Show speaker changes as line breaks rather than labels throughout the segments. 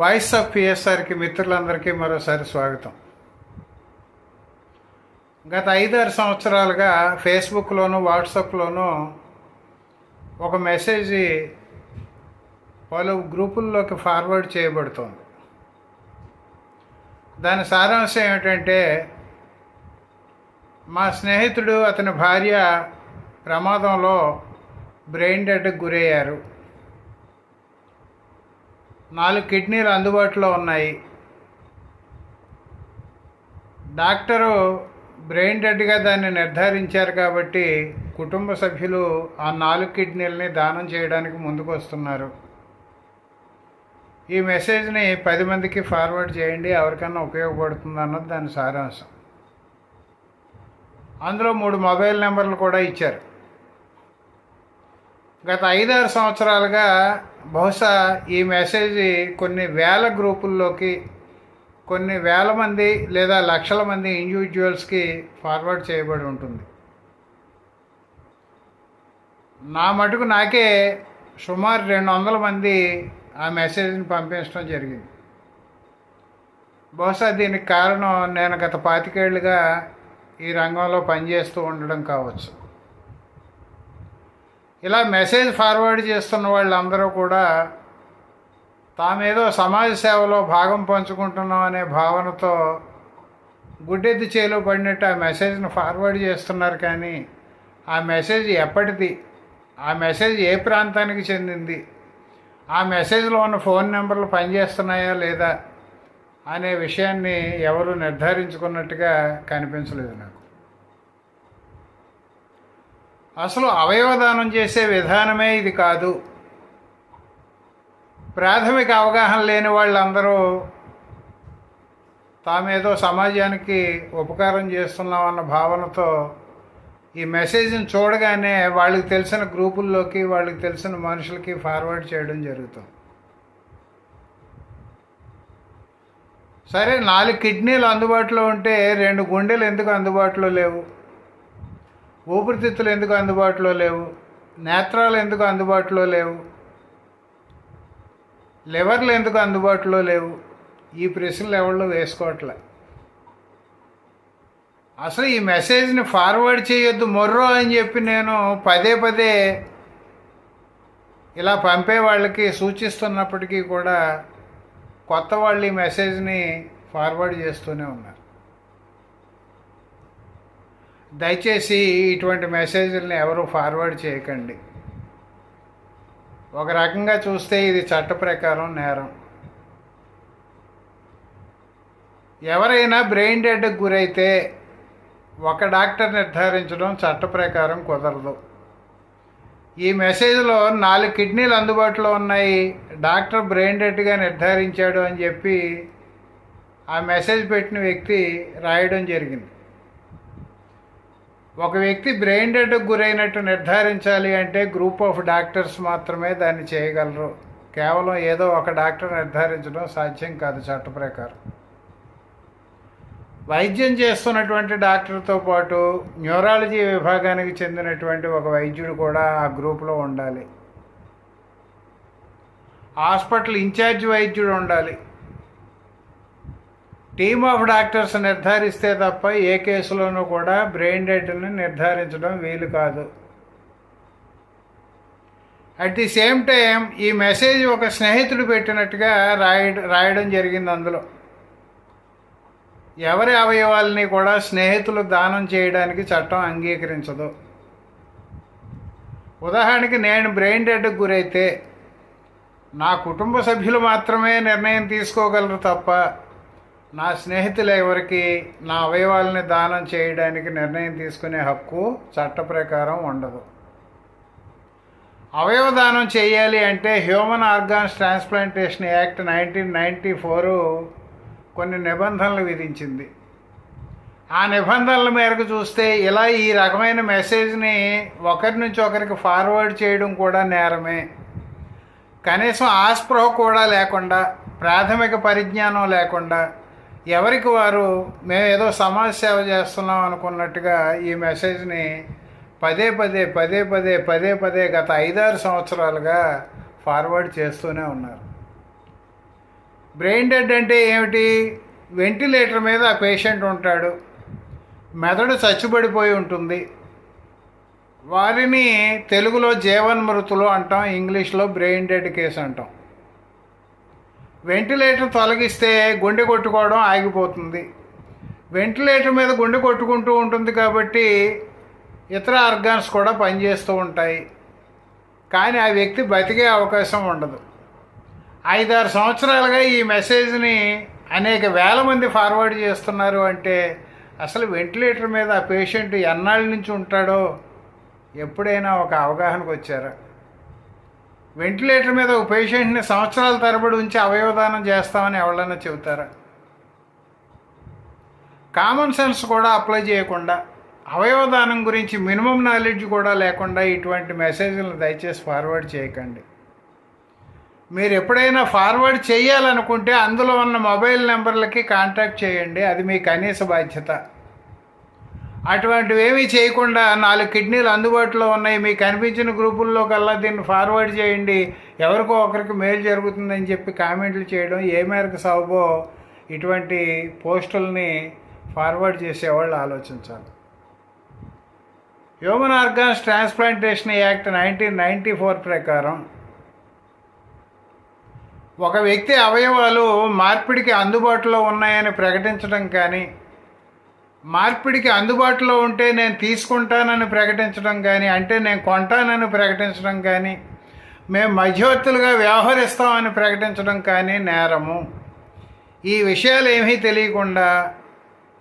Voice of పిఎస్ఆర్కి మిత్రులందరికీ మరోసారి స్వాగతం. గత ఐదారు సంవత్సరాలుగా ఫేస్బుక్లోను వాట్సాప్లోను ఒక మెసేజ్ పలు గ్రూపుల్లోకి ఫార్వర్డ్ చేయబడుతోంది. దాని సారాంశం ఏమిటంటే మా స్నేహితుడు అతని భార్య ప్రమాదంలో బ్రెయిన్ డెడ్కి గురయ్యారు. నాలుగు కిడ్నీలు అందుబాటులో ఉన్నాయి. డాక్టరు బ్రెయిన్ డెడ్గా దాన్ని నిర్ధారించారు కాబట్టి కుటుంబ సభ్యులు ఆ నాలుగు కిడ్నీలని దానం చేయడానికి ముందుకు వస్తున్నారు ఈ మెసేజ్ని పది మందికి ఫార్వర్డ్ చేయండి ఎవరికైనా ఉపయోగపడుతుంది అన్నది దాని సారాంశం. అందులో మూడు మొబైల్ నెంబర్లు కూడా ఇచ్చారు. గత ఐదారు సంవత్సరాలుగా బహుశా ఈ మెసేజ్ కొన్ని వేల గ్రూపుల్లోకి కొన్ని వేల మంది లేదా లక్షల మంది ఇండివిజువల్స్కి ఫార్వర్డ్ చేయబడి ఉంటుంది. నా మటుకు నాకే సుమారు రెండు వందల మంది ఆ మెసేజ్ని పంపించడం జరిగింది. బహుశా దీనికి కారణం నేను గత పాతికేళ్ళుగా ఈ రంగంలో పనిచేస్తూ ఉండడం కావచ్చు. ఇలా మెసేజ్ ఫార్వర్డ్ చేస్తున్న వాళ్ళందరూ కూడా తామేదో సమాజ సేవలో భాగం పంచుకుంటున్నాం అనే భావనతో గుడ్డెద్దు చేలో పడినట్టు ఆ మెసేజ్ను ఫార్వర్డ్ చేస్తున్నారు కానీ ఆ మెసేజ్ ఎప్పటిది? ఆ మెసేజ్ ఏ ప్రాంతానికి చెందింది? ఆ మెసేజ్లో ఉన్న ఫోన్ నెంబర్లు పనిచేస్తున్నాయా లేదా? అనే విషయాన్ని ఎవరు నిర్ధారించుకున్నట్టుగా కనిపించలేదు నాకు. అసలు అవయవదానం చేసే విధానమే ఇది కాదు. ప్రాథమిక అవగాహన లేని వాళ్ళందరూ తామేదో సమాజానికి ఉపకారం చేస్తున్నామన్న భావనతో ఈ మెసేజ్ని చూడగానే వాళ్ళకి తెలిసిన గ్రూపుల్లోకి వాళ్ళకి తెలిసిన మనుషులకి ఫార్వర్డ్ చేయడం జరుగుతుంది. సరే నాలుగు కిడ్నీలు అందుబాటులో ఉంటే రెండు గుండెలు ఎందుకు అందుబాటులో లేవు? ఊపిరితిత్తులు ఎందుకు అందుబాటులో లేవు? నేత్రాలు ఎందుకు అందుబాటులో లేవు? లివర్లు ఎందుకు అందుబాటులో లేవు? ఈ ప్రశ్నలు ఎవరు వేసుకోవట్లే. అసలు ఈ మెసేజ్ని ఫార్వర్డ్ చేయొద్దు మొర్రో అని చెప్పి నేను పదే పదే ఇలా పంపే వాళ్ళకి సూచిస్తున్నప్పటికీ కూడా కొత్త వాళ్ళు ఈ మెసేజ్ని ఫార్వర్డ్ చేస్తూనే ఉన్నారు. దయచేసి ఇటువంటి మెసేజ్లని ఎవరు ఫార్వర్డ్ చేయకండి. ఒక రకంగా చూస్తే ఇది చట్ట ప్రకారం నేరం. ఎవరైనా బ్రెయిన్ డెడ్కి గురైతే ఒక డాక్టర్ నిర్ధారించడం చట్ట ప్రకారం కుదరదు. ఈ మెసేజ్లో నాలుగు కిడ్నీలు అందుబాటులో ఉన్నాయి. డాక్టర్ బ్రెయిన్ డెడ్గా నిర్ధారించాడు అని చెప్పి ఆ మెసేజ్ పెట్టిన వ్యక్తి రాయడం జరిగింది. ఒక వ్యక్తి బ్రెయిన్ డెడ్కి గురైనట్టు నిర్ధారించాలి అంటే గ్రూప్ ఆఫ్ డాక్టర్స్ మాత్రమే దాన్ని చేయగలరు. కేవలం ఏదో ఒక డాక్టర్ నిర్ధారించడం సాధ్యం కాదు చట్ట ప్రకారం. వైద్యం చేస్తున్నటువంటి డాక్టర్తో పాటు న్యూరాలజీ విభాగానికి చెందినటువంటి ఒక వైద్యుడు కూడా ఆ గ్రూప్లో ఉండాలి. హాస్పిటల్ ఇన్ఛార్జ్ వైద్యుడు ఉండాలి. టీమ్ ఆఫ్ డాక్టర్స్ నిర్ధారిస్తే తప్ప ఏ కేసులోనూ కూడా బ్రెయిన్ డెడ్ని నిర్ధారించడం వీలు కాదు. అట్ ది సేమ్ టైం ఈ మెసేజ్ ఒక స్నేహితుడు పెట్టినట్టుగా రాయ రాయడం జరిగింది అందులో. ఎవరి అవయవాల్ని కూడా స్నేహితులు దానం చేయడానికి చట్టం అంగీకరించదు. ఉదాహరణకి నేను బ్రెయిన్ డెడ్కి గురైతే నా కుటుంబ సభ్యులు మాత్రమే నిర్ణయం తీసుకోగలరు తప్ప నా స్నేహితులు ఎవరికి నా అవయవాల్ని దానం చేయడానికి నిర్ణయం తీసుకునే హక్కు చట్ట ప్రకారం ఉండదు. అవయవ దానం చేయాలి అంటే human organs transplantation act nineteen ninety four కొన్ని నిబంధనలు విధించింది. ఆ నిబంధనల మేరకు చూస్తే ఇలా ఈ రకమైన మెసేజ్ని ఒకరి నుంచి ఒకరికి ఫార్వర్డ్ చేయడం కూడా నేరమే. కనీసం ఆస్ప్రో కూడా లేకుండా ప్రాథమిక పరిజ్ఞానం లేకుండా ఎవరికి వారు మేము ఏదో సమాజ సేవ చేస్తున్నాం అనుకున్నట్టుగా ఈ మెసేజ్ని పదే పదే పదే పదే పదే పదే గత ఐదారు సంవత్సరాలుగా ఫార్వర్డ్ చేస్తూనే ఉన్నారు. బ్రెయిన్ డెడ్ అంటే ఏమిటి? వెంటిలేటర్ మీద ఆ పేషెంట్ ఉంటాడు. మెదడు చచ్చుబడిపోయి ఉంటుంది. వారిని తెలుగులో జీవన్మృతులు అంటాం ఇంగ్లీష్లో బ్రెయిన్ డెడ్ కేసు అంటాం. వెంటిలేటర్ తొలగిస్తే గుండె కొట్టుకోవడం ఆగిపోతుంది. వెంటిలేటర్ మీద గుండె కొట్టుకుంటూ ఉంటుంది కాబట్టి ఇతర ఆర్గాన్స్ కూడా పనిచేస్తూ ఉంటాయి. కానీ ఆ వ్యక్తి బతికే అవకాశం ఉండదు. ఐదారు సంవత్సరాలుగా ఈ మెసేజ్ని అనేక వేల మంది ఫార్వర్డ్ చేస్తున్నారు అంటే అసలు వెంటిలేటర్ మీద ఆ పేషెంట్ ఎన్నాళ్ళ నుంచి ఉంటాడో ఎప్పుడైనా ఒక అవగాహనకు వచ్చారా? వెంటిలేటర్ మీద ఒక పేషెంట్ని సంవత్సరాల తరబడి ఉంచి అవయవదానం చేస్తామని ఎవరైనా చెబుతారా? కామన్ సెన్స్ కూడా అప్లై చేయకుండా అవయవదానం గురించి మినిమం నాలెడ్జ్ కూడా లేకుండా ఇటువంటి మెసేజ్లను దయచేసి ఫార్వర్డ్ చేయకండి. మీరు ఎప్పుడైనా ఫార్వర్డ్ చేయాలనుకుంటే అందులో ఉన్న మొబైల్ నెంబర్లకి కాంటాక్ట్ చేయండి అది మీ కనీస బాధ్యత. అటువంటివి ఏమీ చేయకుండా నాలుగు కిడ్నీలు అందుబాటులో ఉన్నాయి. మీకు కనిపించిన గ్రూపుల్లో కల్లా దీన్ని ఫార్వర్డ్ చేయండి. ఎవరికో ఒకరికి మేలు జరుగుతుందని చెప్పి కామెంట్లు చేయడం ఏ మేరకు సబబో ఇటువంటి పోస్టుల్ని ఫార్వర్డ్ చేసేవాళ్ళు ఆలోచించాలి. Human organs transplantation act nineteen ninety four ప్రకారం ఒక వ్యక్తి అవయవాలు మార్పిడికి అందుబాటులో ఉన్నాయని ప్రకటించడం కానీ మార్పిడికి అందుబాటులో ఉంటే నేను తీసుకుంటానని ప్రకటించడం కానీ అంటే నేను కొంటానని ప్రకటించడం కానీ మేము మధ్యవర్తులుగా వ్యవహరిస్తామని ప్రకటించడం కానీ నేరము. ఈ విషయాలు ఏమీ తెలియకుండా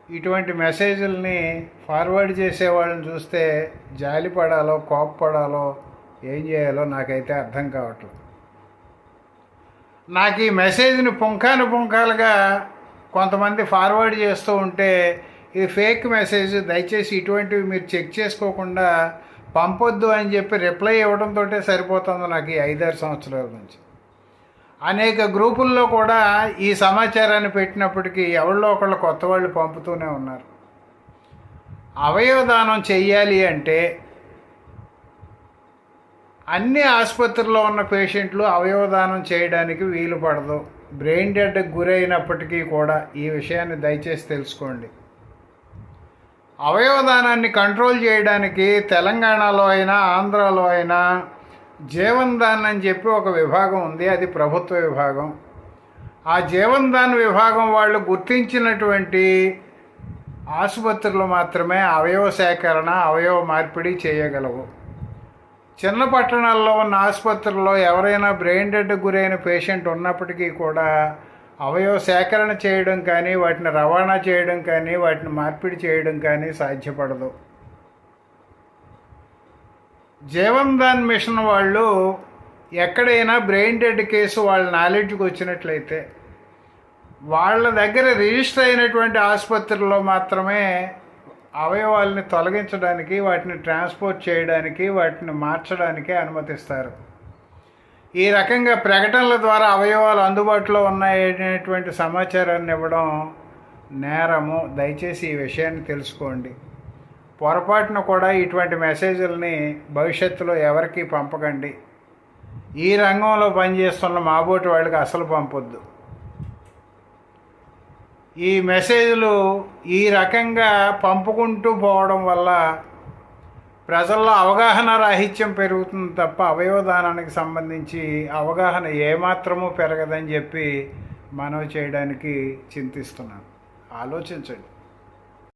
ఇటువంటి మెసేజ్ల్ని ఫార్వర్డ్ చేసే వాళ్ళని చూస్తే జాలిపడాలో కోప్పడాలో ఏం చేయాలో నాకైతే అర్థం కావట్లేదు. నాకు ఈ మెసేజ్ని పుంఖాను పుంఖాలుగా కొంతమంది ఫార్వర్డ్ చేస్తూ ఉంటే ఇది ఫేక్ మెసేజ్ దయచేసి ఇటువంటివి మీరు చెక్ చేసుకోకుండా పంపొద్దు అని చెప్పి రిప్లై ఇవ్వడంతో సరిపోతుంది నాకు ఈ ఐదారు సంవత్సరాల నుంచి. అనేక గ్రూపుల్లో కూడా ఈ సమాచారాన్ని పెట్టినప్పటికీ ఎవరిలో ఒకళ్ళు కొత్త వాళ్ళు పంపుతూనే ఉన్నారు. అవయవదానం చెయ్యాలి అంటే అన్ని ఆసుపత్రిలో ఉన్న పేషెంట్లు అవయవదానం చేయడానికి వీలు పడదు. బ్రెయిన్ డెడ్కి గురైనప్పటికీ కూడా ఈ విషయాన్ని దయచేసి తెలుసుకోండి. అవయవదానాన్ని కంట్రోల్ చేయడానికి తెలంగాణలో అయినా ఆంధ్రాలో అయినా జీవన్ అని చెప్పి ఒక విభాగం ఉంది. అది ప్రభుత్వ విభాగం. ఆ జీవన్ విభాగం వాళ్ళు గుర్తించినటువంటి ఆసుపత్రులు మాత్రమే అవయవ సేకరణ అవయవ మార్పిడి చేయగలవు. చిన్న పట్టణాల్లో ఉన్న ఆసుపత్రుల్లో ఎవరైనా బ్రెయిన్ డెడ్ గురైన పేషెంట్ ఉన్నప్పటికీ కూడా అవయవ సేకరణ చేయడం కానీ వాటిని రవాణా చేయడం కానీ వాటిని మార్పిడి చేయడం కానీ సాధ్యపడదు. జీవన్ మిషన్ వాళ్ళు ఎక్కడైనా బ్రెయిన్ డెడ్ కేసు వాళ్ళ నాలెడ్జ్కి వచ్చినట్లయితే వాళ్ళ దగ్గర రిజిస్టర్ అయినటువంటి ఆసుపత్రుల్లో మాత్రమే అవయవాల్ని తొలగించడానికి వాటిని ట్రాన్స్పోర్ట్ చేయడానికి వాటిని మార్చడానికి అనుమతిస్తారు. ఈ రకంగా ప్రకటనల ద్వారా అవయవాలు అందుబాటులో ఉన్నాయనేటువంటి సమాచారాన్ని ఇవ్వడం నేరము. దయచేసి ఈ విషయాన్ని తెలుసుకోండి. పొరపాటున కూడా ఇటువంటి మెసేజ్లని భవిష్యత్తులో ఎవరికి పంపకండి. ఈ రంగంలో పనిచేస్తున్న మాబోటి వాళ్ళకి అసలు పంపొద్దు. ఈ మెసేజ్లు ఈ రకంగా పంపుకుంటూ పోవడం వల్ల ప్రజల్లో అవగాహన రాహిత్యం పెరుగుతుంది తప్ప అవయవదానానికి సంబంధించి అవగాహన ఏమాత్రమూ పెరగదని చెప్పి మనవి చేయడానికి చింతిస్తున్నాను. ఆలోచించండి.